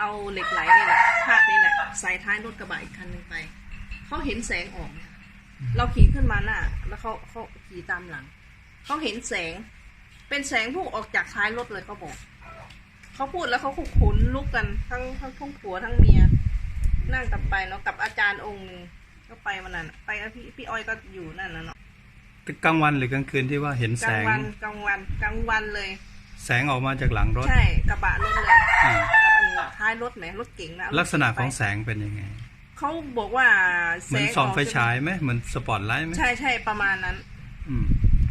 เอาเหล็กไหลนี่แหละพาดนี่แหละใส่ท้ายรถกระบะอีกคันหนึ่งไปเขาเห็นแสงออกเนี่ยเราขี่ขึ้นมาหน้า แล้วเขาเขาขี่ตามหลังเขาเห็นแสง เป็นแสงพุ่งออกจากท้ายรถเลยเขาบอกเขาพูดแล้วเขาขนลุกกันทั้งทั้งทั้งผัวทั้งเมีย นั่งกลับไปเนาะกับอาจารย์องค์หนึ่งก็ไปวันนั้นไปกับพี่พี่อ้อยก็อยู่นั่นนะเนาะกลางวันหรือกลางคืนที่ว่าเห็นกแสลางงวันกลางวันกลางวันเลย แสงออกมาจากหลังรถใช่กระบะรถเลยอ่าอัน ท้ายรถไหมรถเก๋งนะลักษณะของแสงเป็นยังไงเขาบอกว่าเหมือนส่องไฟฉายไหมเหมือนสปอตไลท์ไหมใช่ใช่ประมาณนั้น อืม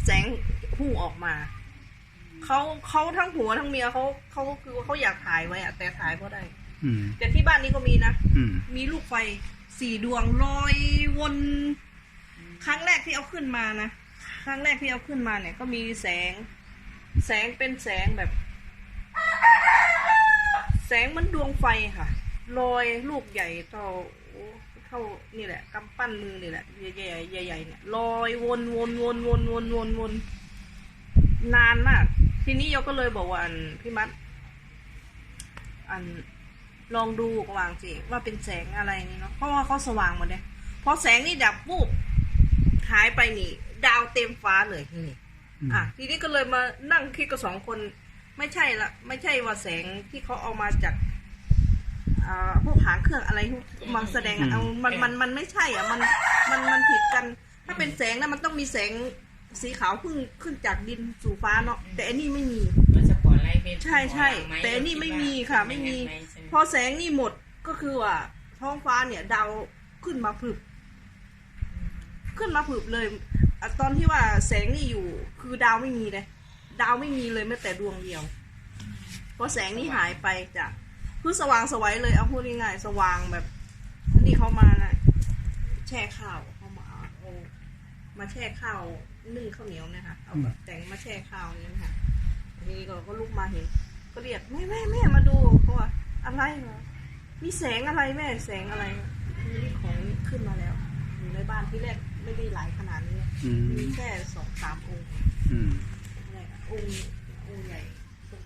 แสงพุ่งออกมาเขาเขาทั้งผัวทั้งเมียเขาเขาคือว่าเขาอยากถ่ายไว้อะแต่ถ่ายก็ได้ อืมแต่ที่บ้านนี้ก็มีนะอืมมีลูกไฟสี่ดวงลอยวน ครั้งแรกที่เอาขึ้นมานะครั้งแรกที่เอาขึ้นมาเนี่ย ก็มีแสง แสงเป็นแสงแบบ แสงเหมันดวงไฟค่ะลอยลูกใหญ่เท่าเท่านี่แหละกำปั้นมือนี่แหละใหญ่ๆใหญ่เนี่ยลอยวนวนวนวนวนวนวนนานมาก ทีนี้ยก็เลยบอกว่าอันพี่มัด อันลองดูกวางสิว่าเป็นแสงอะไรนี่เนาะเพราะว่าเขาสว่างหมดเลยพอแสงนี่ดับปุ๊บหายไปนี่ ดาวเต็มฟ้าเลยนี่อะ ทีนี้ก็เลยมานั่งคิดกับสองคน ไม่ใช่ละไม่ใช่ว่าแสงที่เขาเอามาจากอ่าพวกหางเครื่องอะไรมาแสดงอะเอามันมันมันไม่ใช่อะมันมันมันผิดกัน ถ้าเป็นแสงนะมันต้องมีแสงสีขาวขึ้นขึ้นจากดินสู่ฟ้าเนาะแต่อันนี้ไม่มีมันสปอร์ตไลท์เป็นใช่ใช่แต่อันนี้ไม่มีค่ะ ไม่มี พอแสงนี่หมดก็คือว่าท้องฟ้าเนี่ยดาวขึ้นมาผึบขึ้นมาผึบเลยอะตอนที่ว่าแสงนี่อยู่ คือดาวไม่มีเลย ดาวไม่มีเลยแม้แต่ดวงเดียวพอแสงนี่หายไปจากคือสว่างสวัยเลยเอาพูดง่ายๆสว่างแบบนี่เขามานะแช่ข้าวเขามาเอามาแช่ข้าวนึ่งข้าวเหนียวเนะคะเอาแบบแต่งมาแช่ข้าวนี่นะคะทีนี้ก็ก็ลุกมาเห็น ก็เรียกแม่แม่แม่มาดูเขาว่าอะไรเหรอมีแสงอะไรแม่แสงอะไรมีของขึ้นมาแล้วอยู่ในบ้านที่แรกไม่ได้หลายขนาดนี้อืมมีแค่สองสามองค์ อืมอะไรอะองค์องค์ใหญ่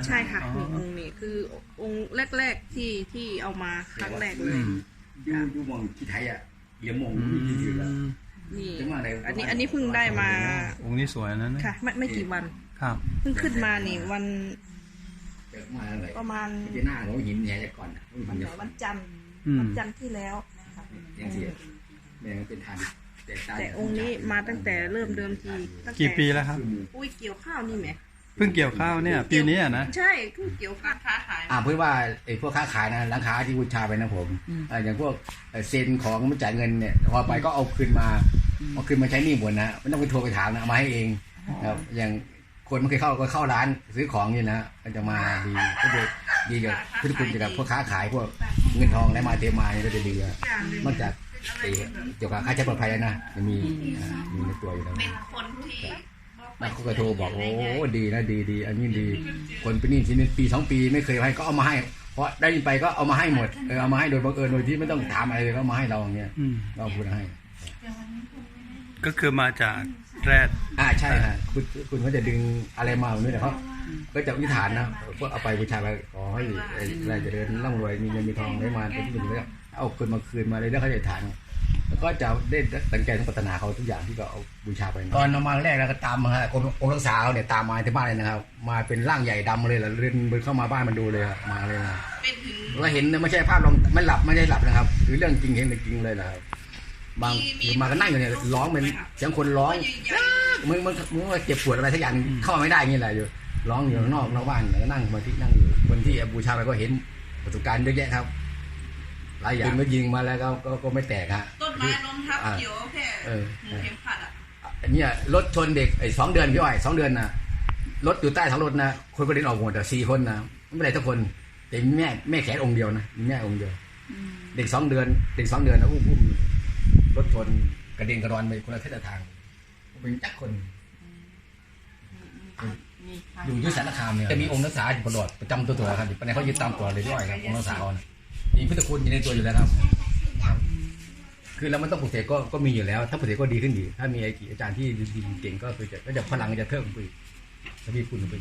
ใช่ค่ะอ๋อหนึ่งองค์นี่คือองค์แรก ๆที่ที่เอามาครั้งแรกเลอืยมอยู่อยู่หมองที่ไทยอะเหลี่ยมหมองมีที่อยู่แล้วนี่จังหวะไหนอันนี้อันนี้เพิ่งได้มาองค์นี้สวยนะเนี่ยค่ะ ไม่ไม่กี่วันครับ เพิ่งขึ้นมานี่วันเกิดมาอะไรประมาณที่หน้าเราหินแหน่จากก่อนอะหิวันนไหนจากวันจันทร์อืมวันจันทร์ที่แล้วค่ะยังเสียแม่งเป็นทาน แต่ตายแต่องค์นี้มาตั้งแต่เริ่มเดิมทีตั้งแต่กี่ปีแล้วครับ อุ้ยเกี่ยวข้าวนี่ไหมเพิ่งเกี่ยวข้าวเนี่ย ปีนี้อะนะ ใช่เพิ่งเกี่ยวข้าวค้าขายอ่าเพื่อว่าไอ้พวกค้าขายนะร้านค้าที่บูชาไปนะผมอ่าอย่างพวกเอ่อเซ็นของไม่จ่ายเงินเนี่ยพอไปก็เอาคืนมาเอาคืนมาใช้หนี้หมดนะไม่ต้องไปโทรไปถามนะเอามาให้เองนะครับอย่างคนไม่เคยเข้าก็เข้าร้านซื้อของนี่นะมันจะมาดีก็จะดีกับพุทธคุณเกี่ยวกับพวกค้าขายพวกเงินทองได้มาเทมาเนี่ยก็จะดีอะนอกจากไอ้ เกี่ยวกับค่าใช้ปลอดภัยแล้วนะจะมีอ่ามีในตัวอยู่แล้วเป็นคนที่แล้วเขาก็โทรบอกโอ้ดีนะดีดีอันนี้ดี คนเป็นหนี้ทีนี้ปีสองปีไม่เคยให้ก็เอามาให้ เพราะได้ยินไปก็เอามาให้หมดเออเอามาให้โดยบังเอิญโดยที่ไม่ต้องถามอะไรเลยก็เอามาให้เราอย่างเงี้ยอืมเราพูดให้ ก็คือมาจากแรดอ่าใช่ฮะคุณคุณก็จะดึงอะไรมาแบบนี้นะเขาก็จะอธิษฐานนะพวกเอาไปบูชาไปขอให้ไอ้อะไรเจะเดินร่ำรวยมีเงินมีทองได้มาเป็นที่หนึ่งแล้ว เอาคืนมาคืนมาเลยแล้วเขาจะอธิษฐานแล้วก็จะได้ตั้งใจทั้งปรารถนาเขาทุกอย่างที่ก็เอาบูชาไปตอนเอามาแรกแล้วก็ตามมาฮะองค์องค์รักษาเขาเนี่ยตามมาที่บ้านเลยนะครับ มาเป็นร่างใหญ่ดำเลยแล้วเดินเดินเข้ามาบ้านมันดูเลยครับมาเลยนะเป็นถึงเราเห็นนะไม่ใช่ภาพลองไม่หลับไม่ได้หลับนะครับคือเรื่องจริงเห็นจริงเลยนะครับบางมาก็นั่งอยู่เนี่ยร้องเป็นเสียงคนร้องมึงมึงมึงว่าเจ็บปวดอะไรสักอย่างเข้ามาไม่ได้อย่างนี้แหละอยู่ร้องอยู่ข้างนอกนอกบ้านแล้วก็นั่งสมาธินั่งอยู่คนที่บูชาไปก็เห็นประสบการณ์เยอะแยะครับ หลายอย่างก็ยิงมาแล้วก็ก็ก็ไม่แตกฮะ ต้นไม้ล้มทับเขียวแค่เออหมูเข็มขัดอะอันเนี้ยรถชนเด็กไอ้สองเดือนพี่อ้อยสองเดือนนะรถอยู่ใต้ท้องรถนะคนก็เดินออกหมดแต่สี่คนนะไม่ได้ทุกคนแต่มีแม่แม่แขนองค์เดียวนะมีแม่องค์เดียวเด็กสองเดือน เด็กสองเดือนนะอุ้มอุ้มรถชนกระเด็นกระดอนไปคนละทิศละทางเป็นจักคนอยู่ที่สารคามเนี่ยจะมีองค์นักษาอยู่ตลอดประจำตัวตัวครับในเขายึดตามตัวเลยด้วยครับองค์นักษาเขานะ มีพุทธคุณอยู่ในตัวอยู่แล้วครับคือแล้วมันต้องปลุกเสกก็ก็มีอยู่แล้ว ถ้าปลุกเสกก็ดีขึ้นดี ถ้ามีไอ้อาจารย์ที่ดีเก่งก็คือจะก็จะพลังจะเพิ่มขึ้นแล้วมีคุณขึ้นไป